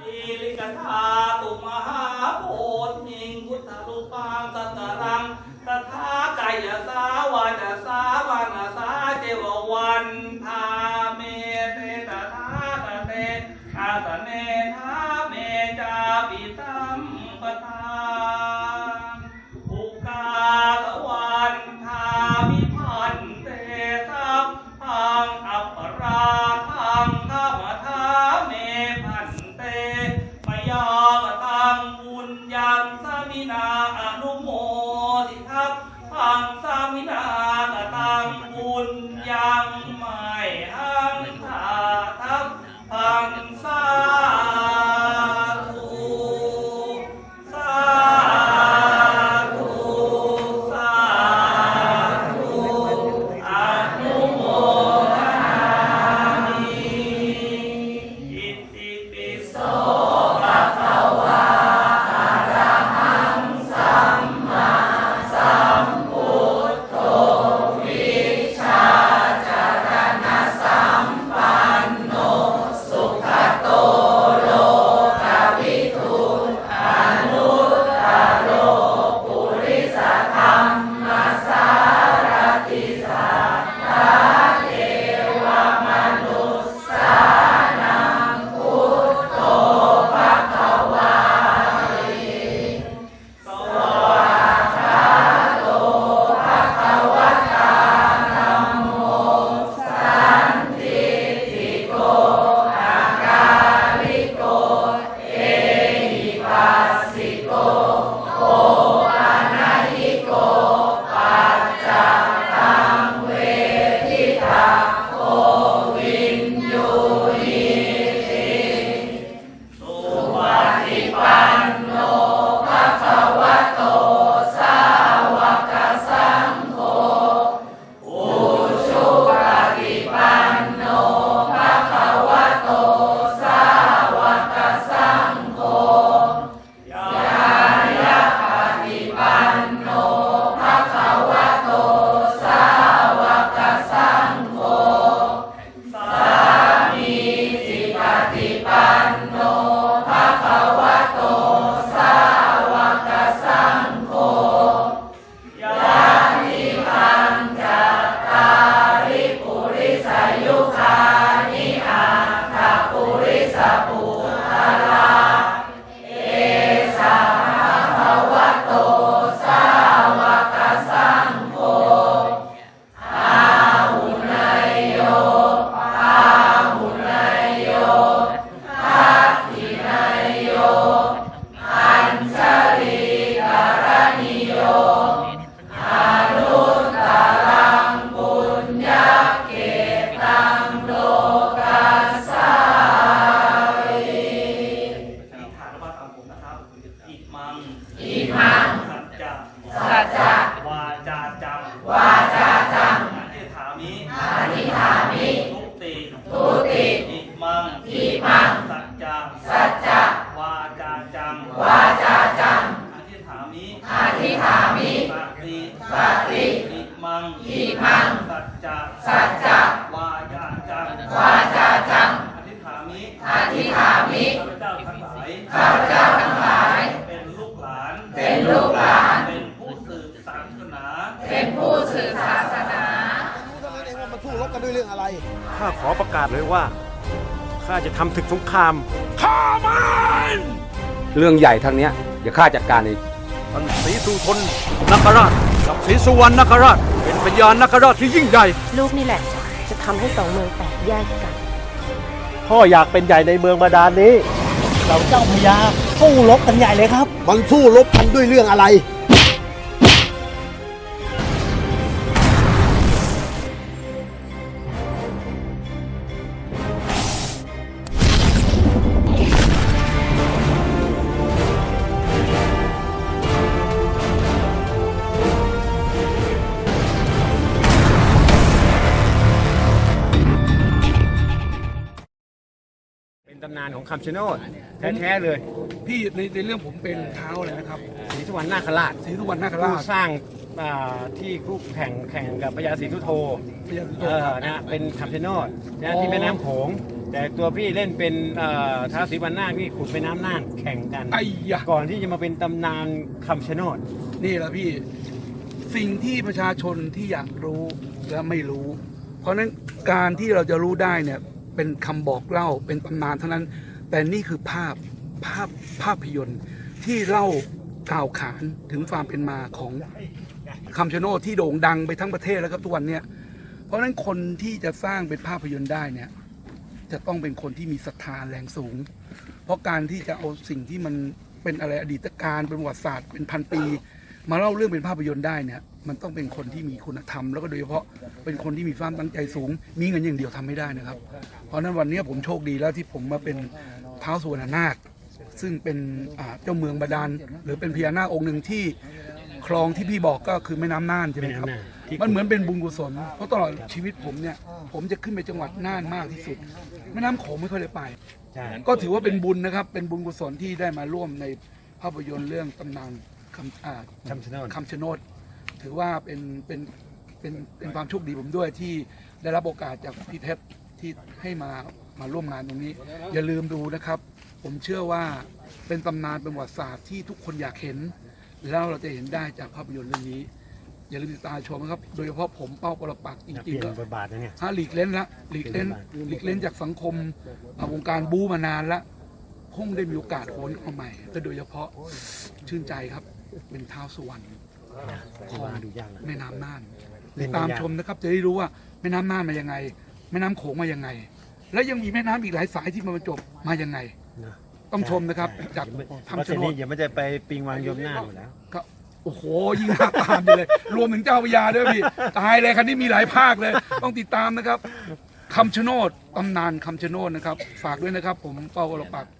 ลีลิกธาตุมหา สัจจะวาจาจำวาจาจำอธิฐามิอธิฐามิทุติทุติอิมังอิมังสัจจะสัจจะวาจาจำวาจาจำอธิฐามิอธิฐามิปฏิปฏิ กาศเลยว่าข้าจะทำถึกสงครามข้ามันเรื่องใหญ่ทั้งเนี้ยอย่าข้าจัดการเองท่านศรีสุทนนักราชกับศรีสุวรรณนักราช เป็นปัญญานักราชที่ยิ่งใหญ่ลูกนี่แหละ จะทำให้สองเมืองแตกแยกกัน พ่ออยากเป็นใหญ่ในเมืองบาดาลนี้ เราเจ้าพญาสู้รบกันใหญ่เลยครับ มันสู้รบกันด้วยเรื่องอะไร ตำนานของคำชะโนดแท้ๆเลยพี่ในในเรื่องผมเป็นเท้าเลยนะครับศรีสุวรรณนาคราชศรีสุวรรณนาคราชสร้างที่คู่แข่งแข่งกับพญาศรีทุโธนะเป็นคำชะโนดที่แม่น้ำโขง แต่ตัวพี่เล่นเป็นท้าวศรีวันนาคที่ขุดแม่น้ำน่านแข่งกันก่อนที่จะมาเป็นตำนานคำชะโนดนี่แหละพี่ สิ่งที่ประชาชนที่อยากรู้และไม่รู้ เพราะนั้นการที่เราจะรู้ได้เนี่ย เป็นคำบอกเล่าเป็นตำนานเท่านั้น แต่นี่คือภาพภาพภาพยนตร์ที่เล่ากล่าวขานถึงความเป็นมาของคำชะโนดที่โด่งดังไปทั้งประเทศแล้วครับทุกวันเนี้ยเพราะฉะนั้นคนที่จะสร้างเป็นภาพยนตร์ได้เนี่ยจะต้องเป็นคนที่มีศรัทธาแรงสูง เพราะการที่จะเอาสิ่งที่มันเป็นอะไรอดีตการเป็นประวัติศาสตร์เป็นพันปี มาเล่าเรื่องเป็นภาพยนตร์ได้เนี่ยมันต้องเป็นคนที่มีคุณธรรมแล้วก็โดยเฉพาะเป็นคนที่มีความตั้งใจสูง มีเงินอย่างเดียวทำไม่ได้นะครับ เพราะฉะนั้นวันนี้ผมโชคดีแล้วที่ผมมาเป็นเท้าวสุวรรณนาคซึ่งเป็นอ่าเจ้าเมืองบาดาลหรือเป็นพญานาคองค์หนึ่งที่คลองที่พี่บอกก็คือแม่น้ำน่านใช่ไหมครับแม่น้ำน่านที่มันเหมือนเป็นบุญกุศล เพราะตลอดชีวิตผมเนี่ย ผมจะขึ้นไปจังหวัดน่านมากที่สุด แม่น้ำโขงไม่ค่อยได้ไปใช่ก็ถือว่าเป็นบุญนะครับ เป็นบุญกุศลที่ได้มาร่วมในภาพยนตร์เรื่องตำนาน คำอ่าคำชะโนด คำชะโนด ถือว่าเป็นเป็นเป็นเป็นความโชคดีผมด้วยที่ได้รับโอกาสจากพี่เพชรที่ให้มามาร่วมงานตรงนี้ อย่าลืมดูนะครับ ผมเชื่อว่าเป็นตำนานเป็นประวัติศาสตร์ที่ทุกคนอยากเห็น แล้วเราจะเห็นได้จากภาพยนตร์เรื่องนี้ อย่าลืมติดตามชมนะครับ โดยเฉพาะผมเป้าปรปักษ์จจะเปริงลี่ยนๆก็บทบาทนะเนี่ยถ้าหลีกเล่นละหลีกเล่นหลีกเล่นจากสังคมอ่าวงการบู๊มานานละคงได้มีโอกาสโหนเข้ามาใหม่และโดยเฉพาะชื่นใจครับ เป็นเท้าวสุวรรณที่ว่าดูยากนะแม่น้ำน่านเล่ตินดได้ตามยากชมนะครับ จะได้รู้ว่าแม่น้ำน่านมายังไง แม่น้ำโขงมายังไง และยังมีแม่น้ำอีกหลายสายที่มาบรรจบมายังไงนะต้องชมนะครับ จากเพราะทำฉะชะโนนี้ดอย่ามันจะไปปิงวางยมหน้าหมดแล้วก็โอ้โหยิ่งน่าตามอยู่เลย รวมถึงเจ้าพระยาด้วยพี่ตายเลยคันนี้มีหลายภาคเลย ต้องติดตามนะครับคำชะโนดตำนานคำชะโนดนะครับ ฝากด้วยนะครับ ผมเป้าวรปักษ์